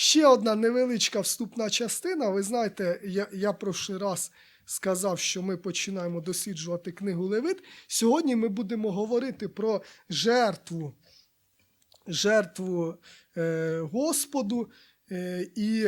Ще одна невеличка вступна частина. Ви знаєте, я, я прошлий раз сказав, що ми починаємо досліджувати книгу Левит. Сьогодні ми будемо говорити про жертву, жертву е, Господу. Е, і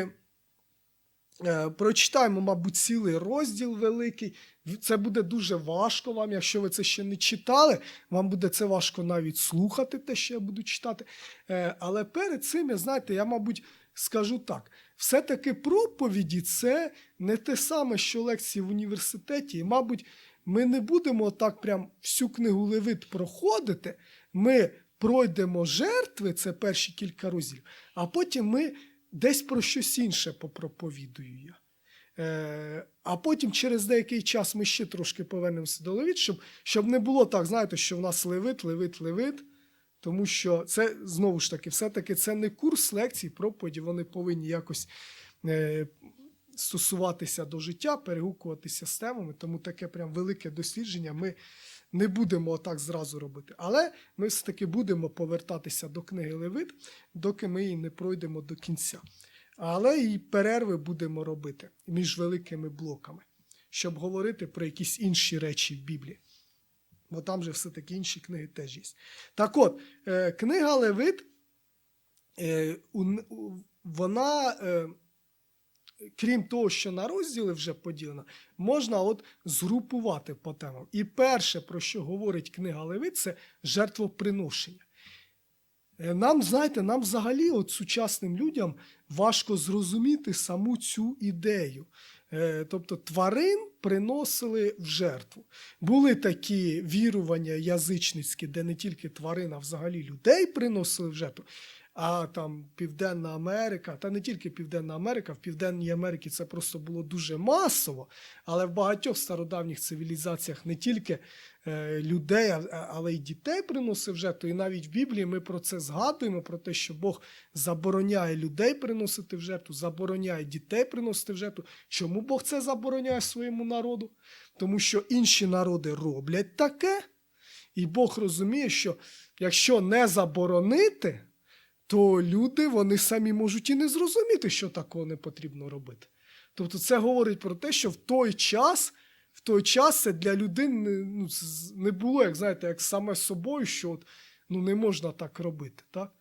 е, прочитаємо, мабуть, цілий розділ великий. Це буде дуже важко вам, якщо ви це ще не читали. Вам буде це важко навіть слухати, те, що я буду читати. Е, але перед цим, я знаєте, я, мабуть, скажу так: все-таки проповіді це не те саме, що лекції в університеті. І, мабуть, ми не будемо так прям всю книгу Левит проходити. Ми пройдемо жертви, це перші кілька розділів, а потім ми десь про щось інше попроповідую я. Е, а потім через деякий час ми ще трошки повернемося до левит, щоб, щоб не було так, знаєте, що в нас левит, левит, левит. Тому що це знову ж таки, все-таки це не курс лекцій, проповіді, вони повинні якось е, стосуватися до життя, перегукуватися з темами. Тому таке прям велике дослідження ми не будемо так зразу робити. Але ми все-таки будемо повертатися до книги Левит, доки ми її не пройдемо до кінця. Але і перерви будемо робити між великими блоками, щоб говорити про якісь інші речі в Біблії. Бо там же все-таки інші книги теж є. Так от, е, книга Левит, е, вона, е, крім того, що на розділи вже поділена, можна от згрупувати по темам. І перше, про що говорить книга Левит, це жертвоприношення. Нам, знаєте, нам взагалі, от сучасним людям, важко зрозуміти саму цю ідею. Е, Тобто тварин приносили в жертву. Були такі вірування язичницькі, де не тільки тварин, а взагалі людей приносили в жертву. А там Південна Америка, та не тільки Південна Америка, в Південній Америці це просто було дуже масово, але в багатьох стародавніх цивілізаціях не тільки е, людей, але й дітей приносив жертву. І навіть в Біблії ми про це згадуємо, про те, що Бог забороняє людей приносити в жертву, забороняє дітей приносити в жертву. Чому Бог це забороняє своєму народу? Тому що інші народи роблять таке, і Бог розуміє, що якщо не заборонити, то люди вони самі можуть і не зрозуміти, що такого не потрібно робити. Тобто це говорить про те, що в той час, в той час це для людини ну, не було, як знаєте, як саме собою, що от, ну, не можна так робити. Так?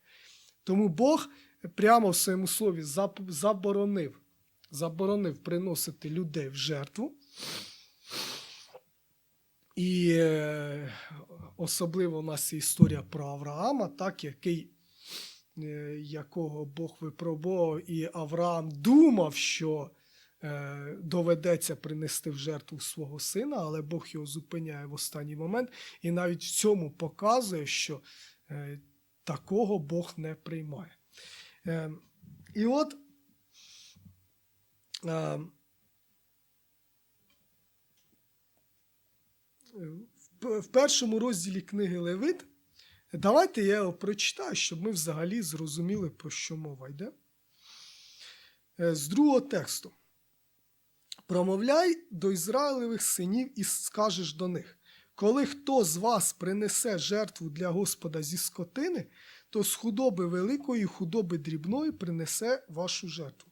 Тому Бог прямо в своєму слові заборонив, заборонив приносити людей в жертву. І е, особливо у нас є історія про Авраама, так, який, якого Бог випробував, і Авраам думав, що е, доведеться принести в жертву свого сина, але Бог його зупиняє в останній момент. І навіть в цьому показує, що е, такого Бог не приймає. Е, і от. Е, в першому розділі книги Левит. Давайте я його прочитаю, щоб ми взагалі зрозуміли, про що мова йде. Е, З другого тексту. Промовляй до Ізраїлевих синів і скажеш до них: коли хто з вас принесе жертву для Господа зі скотини, то з худоби великої, худоби дрібної принесе вашу жертву.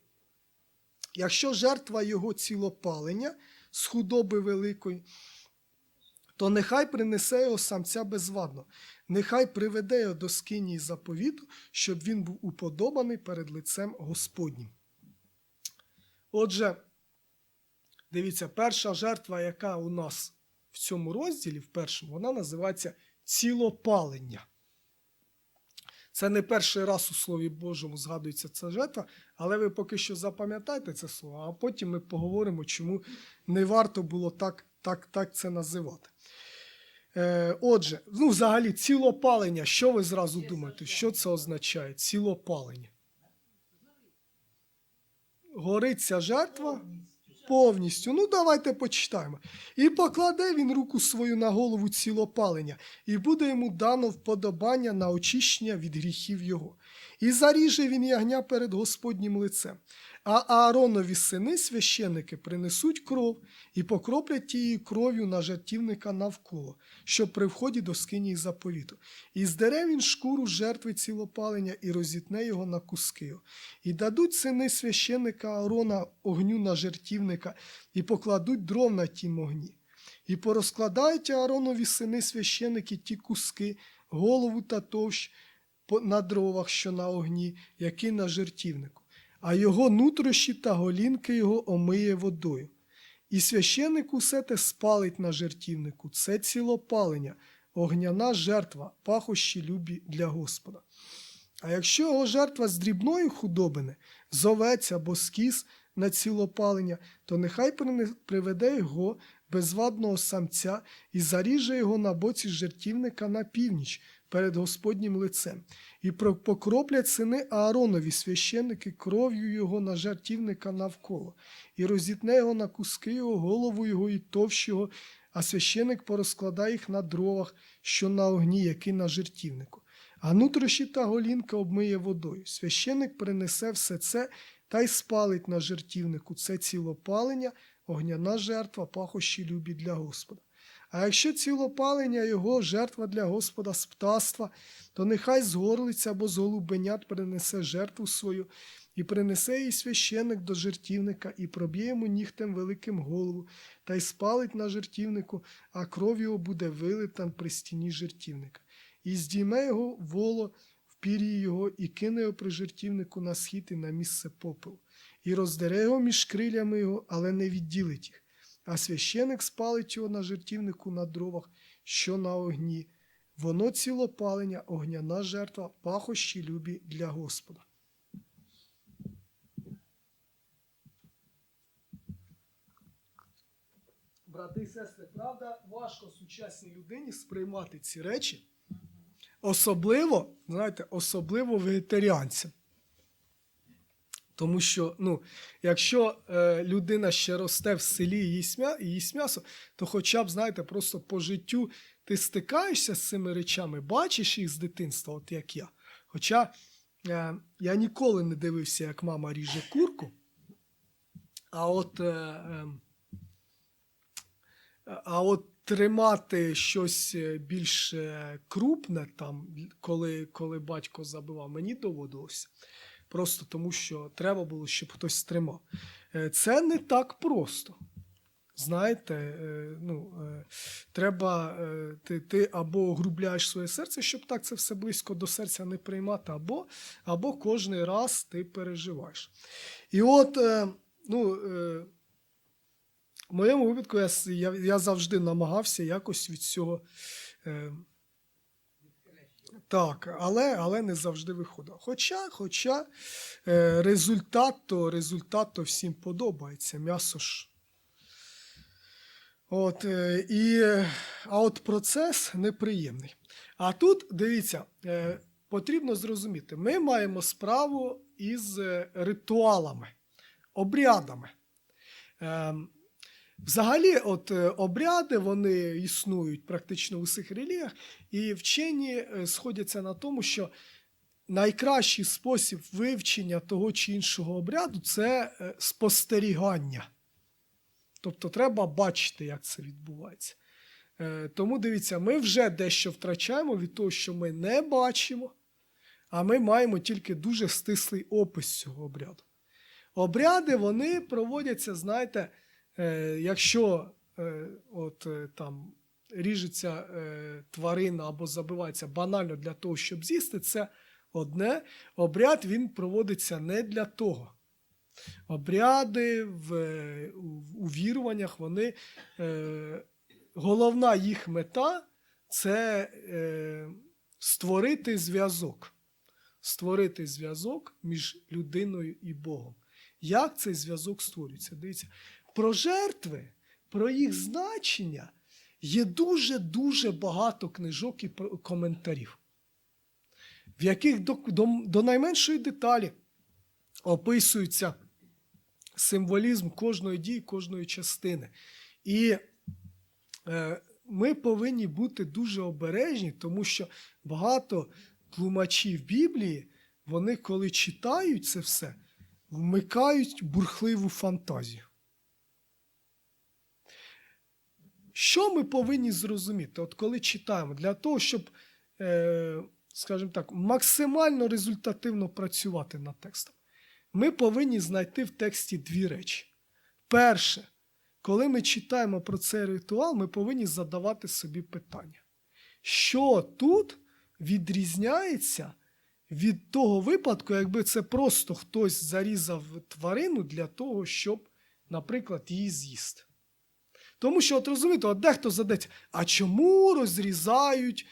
Якщо жертва його цілопалення з худоби великої, то нехай принесе його самця безвадно, нехай приведе його до скинії заповіту, щоб він був уподобаний перед лицем Господнім. Отже, дивіться, перша жертва, яка у нас в цьому розділі, в першому, вона називається цілопалення. Це не перший раз у Слові Божому згадується ця жертва, але ви поки що запам'ятайте це слово, а потім ми поговоримо, чому не варто було так, так, так це називати. Е, отже, ну, взагалі, цілопалення, що ви зразу думаєте? Що це означає? Цілопалення. Горить ця жертва повністю. Ну, давайте почитаємо. І покладе він руку свою на голову цілопалення, і буде йому дано вподобання на очищення від гріхів його. І заріже він ягня перед Господнім лицем. А Ааронові сини священники принесуть кров і покроплять тією кров'ю на жертівника навколо, щоб при вході до скинії заповіту. І здере він шкуру жертви цілопалення і розітне його на куски. І дадуть сини священника Аарона огню на жертівника, і покладуть дров на тім огні. І порозкладають Ааронові сини священики ті куски, голову та товщ на дровах, що на огні, які на жертівнику, а його нутрощі та голінки його омиє водою. І священник усе те спалить на жертівнику, це цілопалення, огняна жертва, пахощі любі для Господа. А якщо його жертва з дрібної худобини, з овець або з кіз на цілопалення, то нехай приведе його безвадного самця і заріже його на боці жертівника на північ перед Господнім лицем. І покроплять сини Ааронові священники кров'ю його на жертівника навколо, і розітне його на куски його, голову його і товщ його, а священик порозкладає їх на дровах, що на огні, які на жертівнику. А нутрощі та голінка обмиє водою. Священик принесе все це та й спалить на жертівнику це цілопалення, огняна жертва, пахощі любі для Господа. А якщо цілопалення його жертва для Господа з птаства, то нехай з горлиця або з голубенят принесе жертву свою, і принесе їй священик до жертівника, і проб'є йому нігтем великим голову, та й спалить на жертівнику, а кров його буде вилита при стіні жертівника. І здійме його воло в пір'ї його, і кине його при жертівнику на схід і на місце попелу, і роздере його між крилями його, але не відділить їх. А священик спалить його на жертівнику на дровах, що на огні. Воно цілопалення, огняна жертва, пахощі любі для Господа. Брати і сестри, правда, важко сучасній людині сприймати ці речі. Особливо, знаєте, особливо вегетаріанцям. Тому що, ну, якщо е, людина ще росте в селі і їсть, м'я, їсть м'ясо, то хоча б, знаєте, просто по життю ти стикаєшся з цими речами, бачиш їх з дитинства, от як я. Хоча е, я ніколи не дивився, як мама ріже курку, а от, е, е, а от тримати щось е, більш е, крупне, там, коли, коли батько забивав, мені доводилося просто тому, що треба було, щоб хтось тримав. Е, Це не так просто. Знаєте, е, ну, е, треба, ти, ти або грубляєш своє серце, щоб так це все близько до серця не приймати, або, або кожний раз ти переживаєш. І от, ну, в моєму випадку я, я, я завжди намагався якось від цього. Так, але, але не завжди виходило. Хоча, хоча результат, то, результат то всім подобається. М'ясо ж. От, е, і, а от процес неприємний. А тут, дивіться, е, потрібно зрозуміти, ми маємо справу із е, ритуалами, обрядами. Взагалі, от е, обряди вони існують практично в усіх релігіях, і вчені е, сходяться на тому, що найкращий спосіб вивчення того чи іншого обряду це е, спостерігання. Тобто треба бачити, як це відбувається. Тому дивіться, ми вже дещо втрачаємо від того, що ми не бачимо, а ми маємо тільки дуже стислий опис цього обряду. Обряди вони проводяться, знаєте, якщо е, от, е, там ріжеться е, тварина або забивається банально для того, щоб з'їсти, це одне. Обряд він проводиться не для того. Обряди в, е, у, у вони, е, головна їх мета це е, створити зв'язок. Створити зв'язок між людиною і Богом. Як цей зв'язок створюється? Дивіться, про жертви, про їх значення є дуже-дуже багато книжок і коментарів, в яких до, до, до найменшої деталі описується символізм кожної дії, кожної частини. І е, ми повинні бути дуже обережні, тому що багато тлумачів Біблії вони, коли читають це все, вмикають бурхливу фантазію. Що ми повинні зрозуміти, от коли читаємо, для того, щоб, е, скажімо так, максимально результативно працювати над текстом, ми повинні знайти в тексті дві речі. Перше, коли ми читаємо про цей ритуал, ми повинні задавати собі питання, що тут відрізняється від того випадку, якби це просто хтось зарізав тварину для того, щоб, наприклад, її з'їсти. Тому що, от розумієте, от дехто задається, а чому розрізають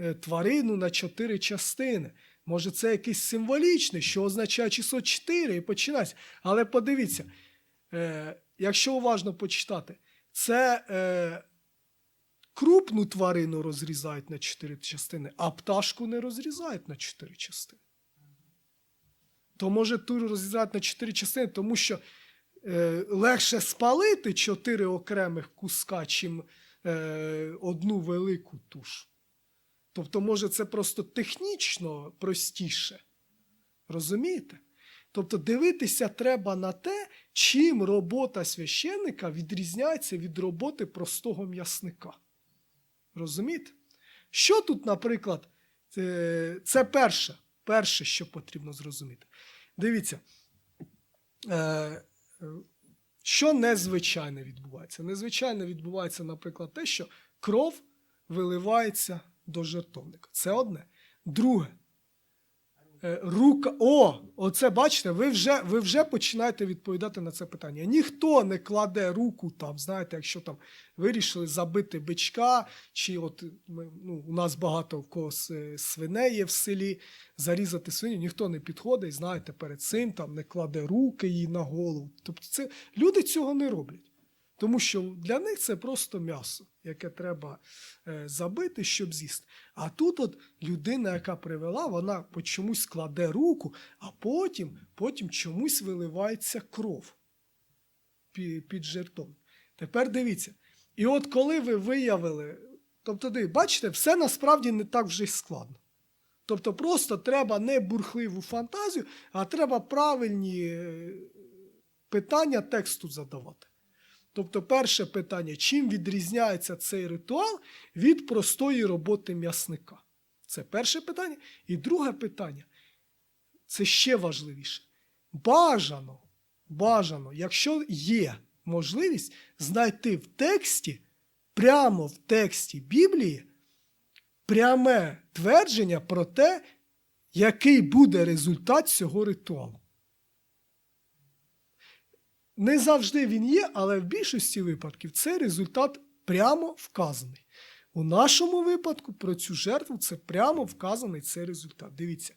е, тварину на чотири частини? Може, це якийсь символічний, що означає число 4 і починається. Але подивіться, е, якщо уважно почитати, це е, крупну тварину розрізають на чотири частини, а пташку не розрізають на чотири частини. То може ту розрізають на чотири частини, тому що легше спалити чотири окремих куска, чим е, одну велику тушу. Тобто, може, це просто технічно простіше. Розумієте? Тобто дивитися треба на те, чим робота священника відрізняється від роботи простого м'ясника. Розумієте? Що тут, наприклад, е, це перше, перше, що потрібно зрозуміти. Дивіться, е, е, що незвичайне відбувається? Незвичайно відбувається, наприклад, те, що кров виливається до жертовника. Це одне. Друге. Е, Рука. О, оце бачите, ви вже, ви вже починаєте відповідати на це питання. Ніхто не кладе руку там, знаєте, якщо там вирішили забити бичка, чи от ми, ну, у нас багато в когось свиней є в селі, зарізати свиню, ніхто не підходить, знаєте, перед цим там не кладе руки їй на голову. Тобто це люди цього не роблять. Тому що для них це просто м'ясо, яке треба е, забити, щоб з'їсти. А тут от людина, яка привела, вона по чомусь кладе руку, а потім, потім чомусь виливається кров під, жертвом. Тепер дивіться. І от коли ви виявили, тобто, бачите, все насправді не так вже й складно. Тобто просто треба не бурхливу фантазію, а треба правильні е, питання тексту задавати. Тобто, перше питання: чим відрізняється цей ритуал від простої роботи м'ясника? Це перше питання. І друге питання це ще важливіше. Бажано, бажано, якщо є можливість знайти в тексті, прямо в тексті Біблії, пряме твердження про те, який буде результат цього ритуалу. Не завжди він є, але в більшості випадків цей результат прямо вказаний. У нашому випадку про цю жертву це прямо вказаний цей результат. Дивіться,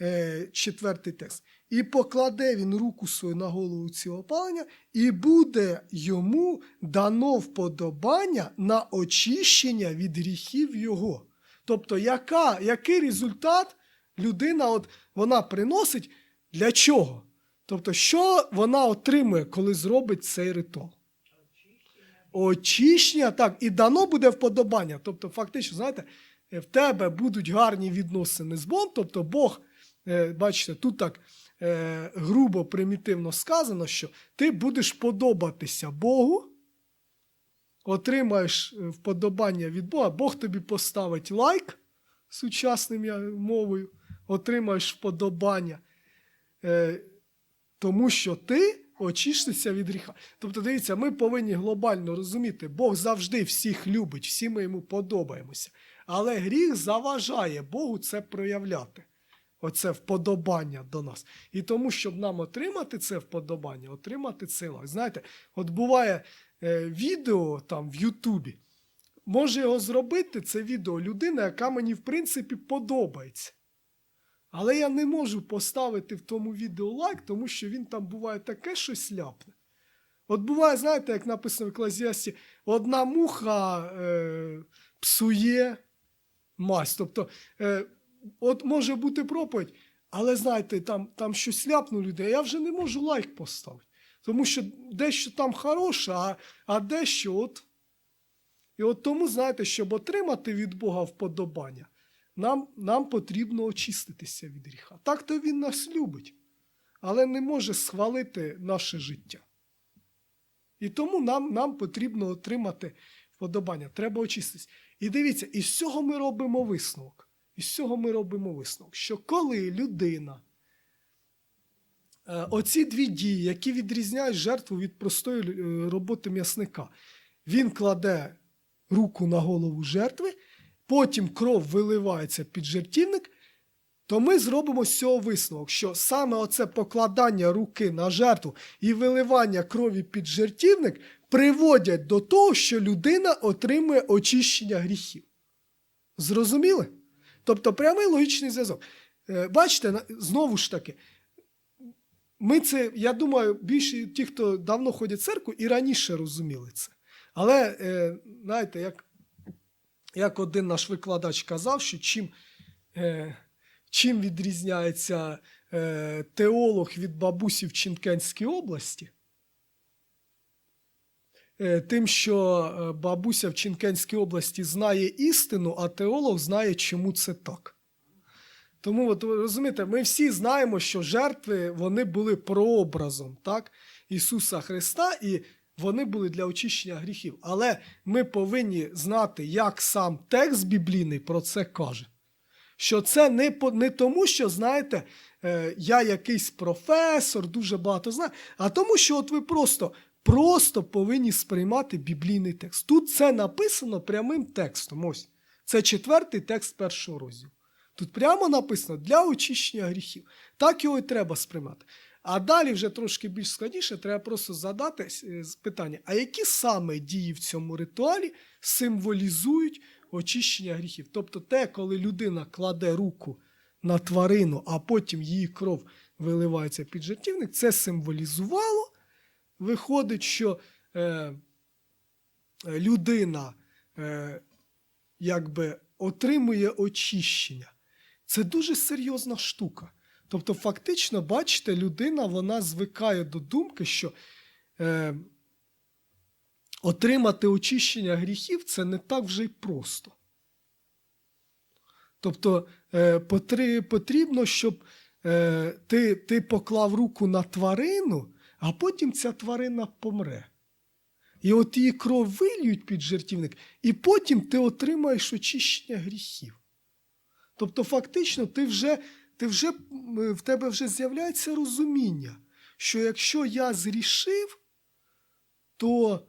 е, четвертий текст. І покладе він руку свою на голову цього палення, і буде йому дано вподобання на очищення від гріхів його. Тобто, яка, який результат людина от, вона приносить для чого? Тобто, що вона отримує, коли зробить цей ритуал? Очищення, так, і дано буде вподобання. Тобто, фактично, знаєте, в тебе будуть гарні відносини з Богом, тобто Бог, е, бачите, тут так е, грубо, примітивно сказано, що ти будеш подобатися Богу, отримаєш е, вподобання від Бога, Бог тобі поставить лайк сучасним мовою, отримаєш вподобання. Тому що ти очистишся від гріха. Тобто, дивіться, ми повинні глобально розуміти, Бог завжди всіх любить, всі ми йому подобаємося. Але гріх заважає Богу це проявляти. Оце вподобання до нас. І тому, щоб нам отримати це вподобання, отримати лайк. Знаєте, от буває е, відео там в Ютубі. Може його зробити це відео людина, яка мені, в принципі, подобається. Але я не можу поставити в тому відео лайк, тому що він там буває таке щось ляпне. От буває, знаєте, як написано в Еклезіасті, одна муха е, псує мазь. Тобто, е, от може бути проповідь, але знаєте, там, там щось ляпну людей, я вже не можу лайк поставити. Тому що дещо там хороше, а, а дещо от. І от тому, знаєте, щоб отримати від Бога вподобання, нам, нам потрібно очиститися від гріха. Так то він нас любить, але не може схвалити наше життя. І тому нам, нам потрібно отримати вподобання. Треба очиститись. І дивіться, із цього ми робимо висновок. Із цього ми робимо висновок, що коли людина, е, оці дві дії, які відрізняють жертву від простої е, роботи м'ясника, він кладе руку на голову жертви, потім кров виливається під жертівник, то ми зробимо з цього висновок, що саме оце покладання руки на жертву і виливання крові під жертівник приводять до того, що людина отримує очищення гріхів. Зрозуміли? Тобто прямий логічний зв'язок. Е, Бачите, знову ж таки, ми це, я думаю, більше ті, хто давно ходять в церкву, і раніше розуміли це. Але, е, знаєте, як, як один наш викладач казав, що чим, е, чим відрізняється е, теолог від бабусі в Чімкенській області, е, тим, що е, бабуся в Чінкенській області знає істину, а теолог знає, чому це так. Тому, от, ви розумієте, ми всі знаємо, що жертви вони були прообразом так, Ісуса Христа, і вони були для очищення гріхів. Але ми повинні знати, як сам текст біблійний про це каже. Що це не, не тому, що, знаєте, е, я якийсь професор, дуже багато знаю, а тому, що от ви просто, просто повинні сприймати біблійний текст. Тут це написано прямим текстом. Ось. Це четвертий текст першого розділу. Тут прямо написано для очищення гріхів. Так його і треба сприймати. А далі вже трошки більш складніше, треба просто задати е, питання: а які саме дії в цьому ритуалі символізують очищення гріхів? Тобто те, коли людина кладе руку на тварину, а потім її кров виливається під жертівник, це символізувало. Виходить, що е, людина е, якби отримує очищення. Це дуже серйозна штука. Тобто, фактично, бачите, людина вона звикає до думки, що е, отримати очищення гріхів це не так вже й просто. Тобто е, потрібно, щоб е, ти, ти поклав руку на тварину, а потім ця тварина помре. І от її кров вильють під жертівник, і потім ти отримаєш очищення гріхів. Тобто, фактично, ти вже, ти вже, в тебе вже з'являється розуміння, що якщо я зрішив, то,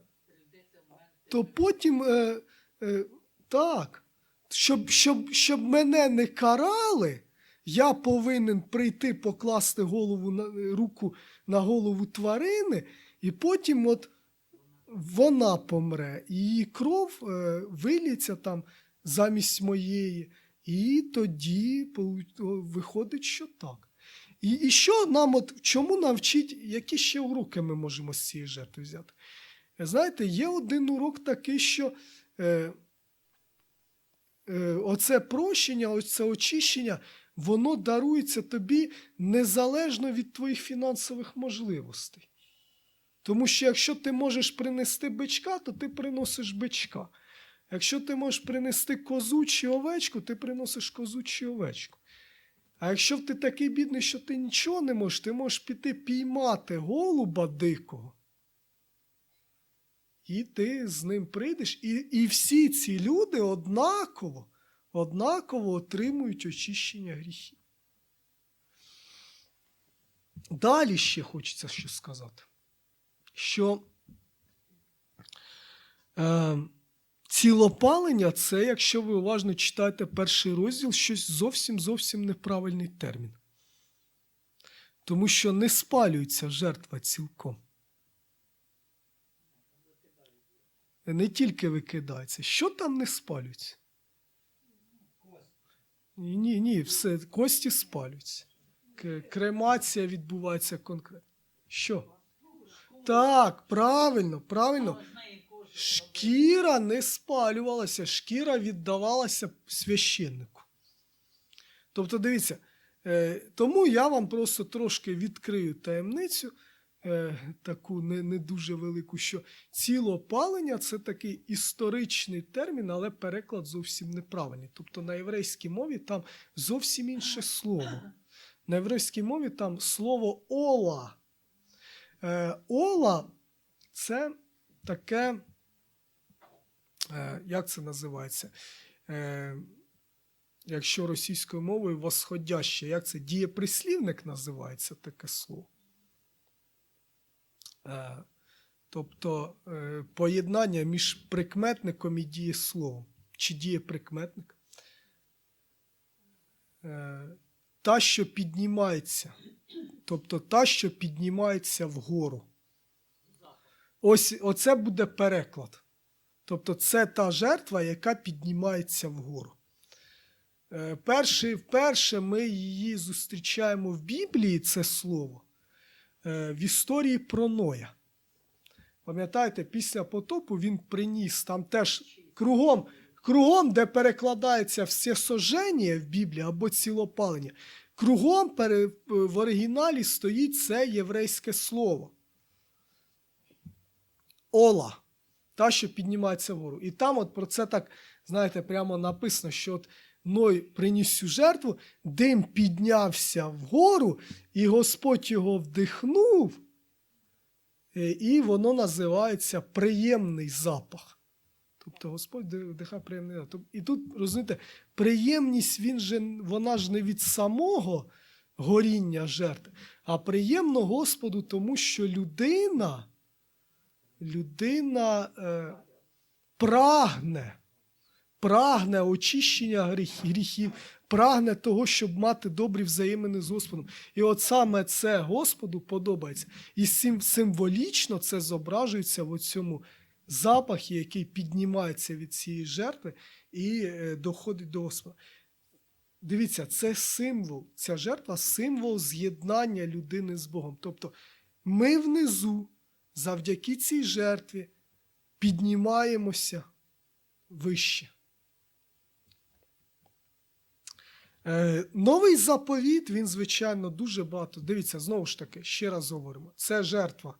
то потім е, е, так, щоб, щоб, щоб мене не карали, я повинен прийти покласти голову на, руку на голову тварини, і потім от вона помре, і її кров е, виліться там замість моєї. І тоді виходить, що так. І, і що нам, от чому навчить, які ще уроки ми можемо з цієї жертви взяти? Е, Знаєте, є один урок такий, що е, е, оце прощення, оце очищення, воно дарується тобі незалежно від твоїх фінансових можливостей. Тому що якщо ти можеш принести бичка, то ти приносиш бичка. Якщо ти можеш принести козу чи овечку, ти приносиш козу чи овечку. А якщо ти такий бідний, що ти нічого не можеш, ти можеш піти піймати голуба дикого. І ти з ним прийдеш, і, і всі ці люди однаково, однаково отримують очищення гріхів. Далі ще хочеться щось сказати, що е, цілопалення це, якщо ви уважно читаєте перший розділ, щось зовсім зовсім неправильний термін. Тому що не спалюється жертва цілком. Не тільки викидається. Що там не спалюється? Ні, ні, ні, все, кості спалюються. Кремація відбувається конкретно. Що? Так, правильно, правильно. Шкіра не спалювалася, шкіра віддавалася священнику. Тобто, дивіться, е, тому я вам просто трошки відкрию таємницю. е, таку не, не дуже велику, що цілопалення це такий історичний термін, але переклад зовсім неправильний. Тобто на єврейській мові там зовсім інше слово. На єврейській мові там слово ола. Е, ола це таке, як це називається? Е, якщо російською мовою восходяще, як це дієприслівник називається таке слово. Е, тобто е, поєднання між прикметником і дієсловом. Чи дієприкметник? Е, та, що піднімається. Тобто та, що піднімається вгору. Ось оце буде переклад. Тобто це та жертва, яка піднімається вгору. Е, Перший, вперше ми її зустрічаємо в Біблії, це слово, е, в історії про Ноя. Пам'ятаєте, після потопу він приніс там теж кругом, кругом де перекладається всесожження в Біблії або цілопалення, кругом в оригіналі стоїть це єврейське слово. Ола, та, що піднімається вгору. І там от про це так, знаєте, прямо написано, що от Ной приніс цю жертву, дим піднявся вгору, і Господь його вдихнув, е, і воно називається приємний запах. Тобто Господь вдихає приємний запах. І тут, розумієте, приємність він же, вона ж не від самого горіння жертви, а приємно Господу, тому що людина, людина е, прагне прагне очищення гріх- гріхів, прагне того, щоб мати добрі взаємини з Господом. І от саме це Господу подобається. І сим, символічно це зображується в цьому запахі, який піднімається від цієї жертви і е, доходить до Господа. Дивіться, це символ, ця жертва символ з'єднання людини з Богом. Тобто ми внизу, завдяки цій жертві, піднімаємося вище. Е, Новий заповіт, він, звичайно, дуже багато. Дивіться, знову ж таки, ще раз говоримо: це жертва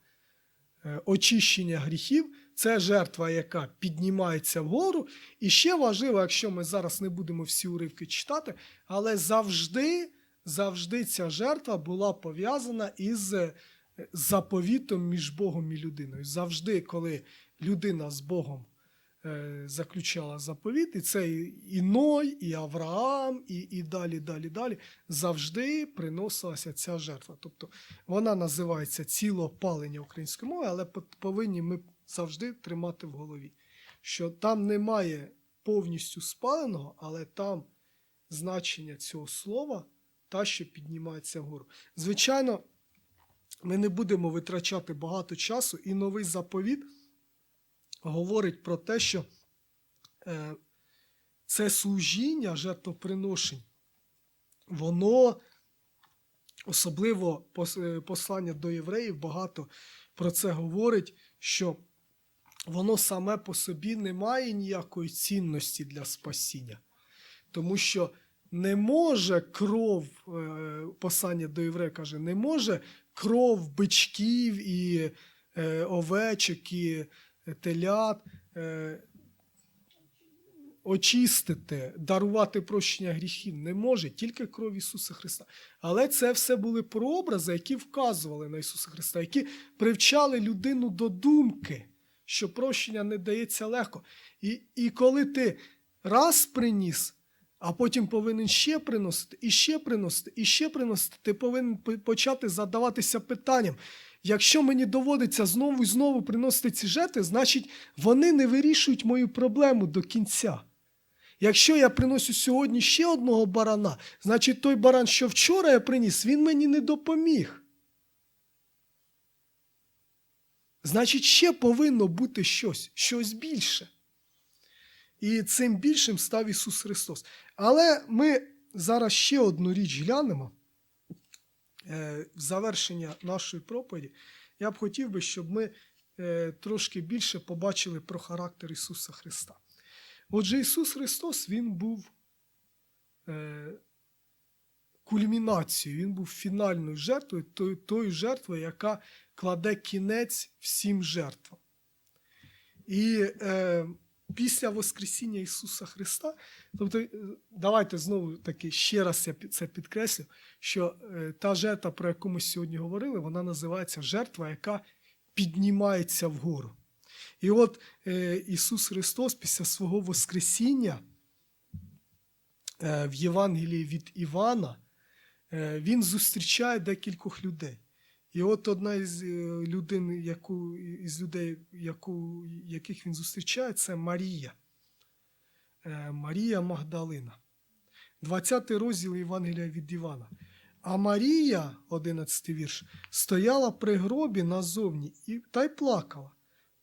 е, очищення гріхів, це жертва, яка піднімається вгору. І ще важливо, якщо ми зараз не будемо всі уривки читати, але завжди, завжди ця жертва була пов'язана із е, заповітом між Богом і людиною. Завжди, коли людина з Богом е, заключала заповіт, і це і Ной, і Авраам, і, і далі, далі, далі, завжди приносилася ця жертва. Тобто вона називається цілопалення української мови, але повинні ми завжди тримати в голові, що там немає повністю спаленого, але там значення цього слова та, що піднімається вгору. Звичайно, ми не будемо витрачати багато часу, і новий заповіт говорить про те, що е, це служіння жертвоприношень, воно, особливо е, послання до євреїв, багато про це говорить, що воно саме по собі не має ніякої цінності для спасіння. Тому що не може кров, е, послання до євреїв каже, не може кров бичків і е, овечок і телят е, очистити, дарувати прощення гріхів не може, тільки кров Ісуса Христа. Але це все були прообрази, які вказували на Ісуса Христа, які привчали людину до думки, що прощення не дається легко. І, і коли ти раз приніс, а потім повинен ще приносити, і ще приносити, і ще приносити, ти повинен почати задаватися питанням. Якщо мені доводиться знову і знову приносити ці жертви, значить вони не вирішують мою проблему до кінця. Якщо я приношу сьогодні ще одного барана, значить той баран, що вчора я приніс, він мені не допоміг. Значить, ще повинно бути щось, щось більше. І цим більшим став Ісус Христос. Але ми зараз ще одну річ глянемо е, в завершення нашої проповіді. Я б хотів би, щоб ми е, трошки більше побачили про характер Ісуса Христа. Отже, Ісус Христос Він був е, кульмінацією, він був фінальною жертвою, тою, жертвою, яка кладе кінець всім жертвам. І після Воскресіння Ісуса Христа, тобто, е, давайте знову таки ще раз я це підкреслю, що е, та жертва, про яку ми сьогодні говорили, вона називається жертва, яка піднімається вгору. І от е, Ісус Христос після свого Воскресіння в Євангелії від Івана Він зустрічає декількох людей. І от одна із е, людей, яку, із людей, яку, яких він зустрічає, це Марія. Е, Марія Магдалина. 20 розділ Євангелія від Івана. А Марія, 11 вірш, стояла при гробі назовні і, та й плакала,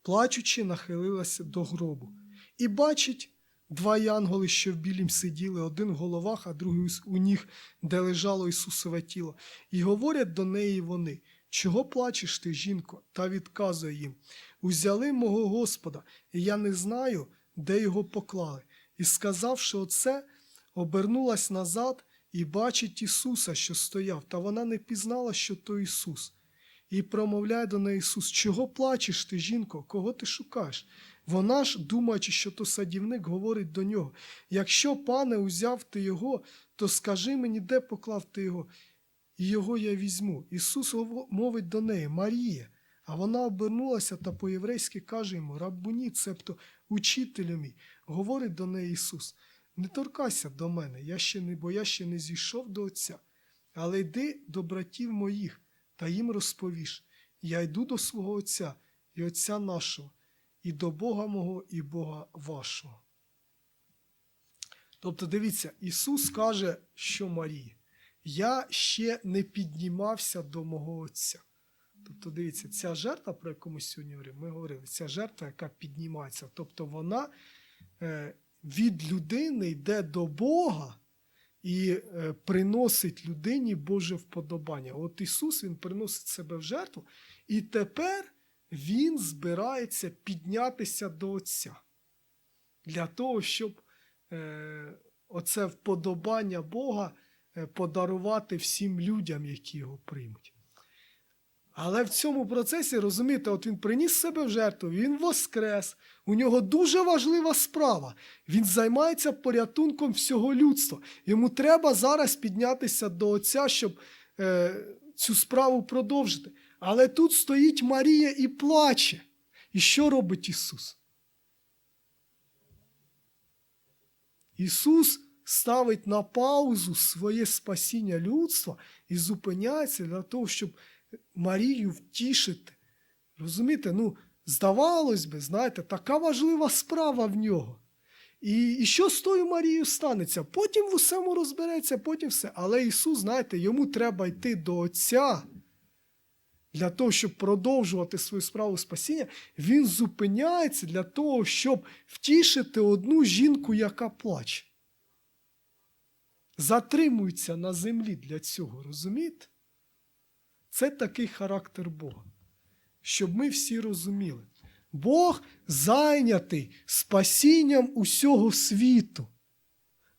плачучи, нахилилася до гробу. І бачить два янголи, що в білім сиділи, один в головах, а другий у ніг, де лежало Ісусове тіло. І говорять до неї вони: Чого плачеш ти, жінко? Та відказує їм: Узяли мого Господа, і я не знаю, де його поклали. І сказавши оце, обернулась назад і бачить Ісуса, що стояв, та вона не пізнала, що то Ісус. І промовляє до неї Ісус, чого плачеш ти, жінко, кого ти шукаєш? Вона ж, думаючи, що то садівник, говорить до нього: Якщо, пане, узяв ти його, то скажи мені, де поклав ти його, і його я візьму. Ісус мовить до неї, Марія. А вона обернулася та по-єврейськи каже йому, Раббуні, цебто учителю мій, говорить до неї Ісус, не торкайся до мене, я ще не, бо я ще не зійшов до Отця, але йди до братів моїх та їм розповіш, я йду до свого Отця і Отця нашого, і до Бога мого, і Бога вашого. Тобто, дивіться, Ісус каже, що Марії, я ще не піднімався до мого Отця. Тобто, дивіться, ця жертва, про яку ми сьогодні говоримо, ми говорили, ця жертва, яка піднімається. Тобто вона е, від людини йде до Бога і е, приносить людині Боже вподобання. От Ісус Він приносить себе в жертву, і тепер Він збирається піднятися до Отця для того, щоб е, оце вподобання Бога подарувати всім людям, які його приймуть. Але в цьому процесі, розумієте, от він приніс себе в жертву, він воскрес. У нього дуже важлива справа. Він займається порятунком всього людства. Йому треба зараз піднятися до Отця, щоб е, цю справу продовжити. Але тут стоїть Марія і плаче. І що робить Ісус? Ісус ставить на паузу своє спасіння людства і зупиняється для того, щоб Марію втішити. Розумієте, ну, здавалось би, знаєте, така важлива справа в нього. І, і що з тою Марією станеться? Потім в усьому розбереться, потім все. Але Ісус, знаєте, йому треба йти до Отця. Для того, щоб продовжувати свою справу спасіння, він зупиняється для того, щоб втішити одну жінку, яка плаче. Затримується на землі для цього, розумієте? Це такий характер Бога. Щоб ми всі розуміли. Бог зайнятий спасінням усього світу,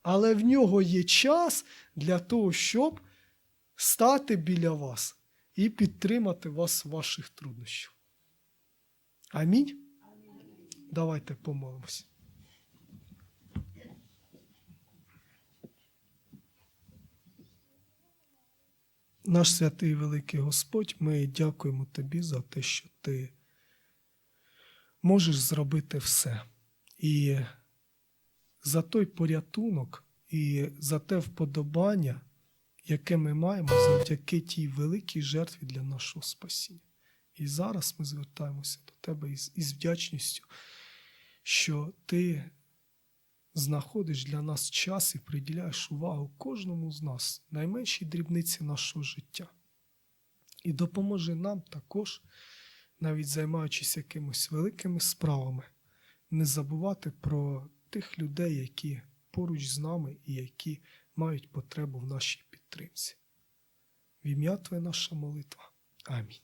але в нього є час для того, щоб стати біля вас і підтримати вас в ваших труднощах. Амінь. Давайте помолимось. Наш святий великий Господь, ми дякуємо Тобі за те, що Ти можеш зробити все. І за той порятунок, і за те вподобання, яке ми маємо завдяки тій великій жертві для нашого спасіння. І зараз ми звертаємося до Тебе із, із вдячністю, що Ти знаходиш для нас час і приділяєш увагу кожному з нас, найменшій дрібниці нашого життя. І допоможи нам також, навіть займаючись якимись великими справами, не забувати про тих людей, які поруч з нами і які мають потребу в нашій підтримці. В ім'я Твоє наша молитва. Амінь.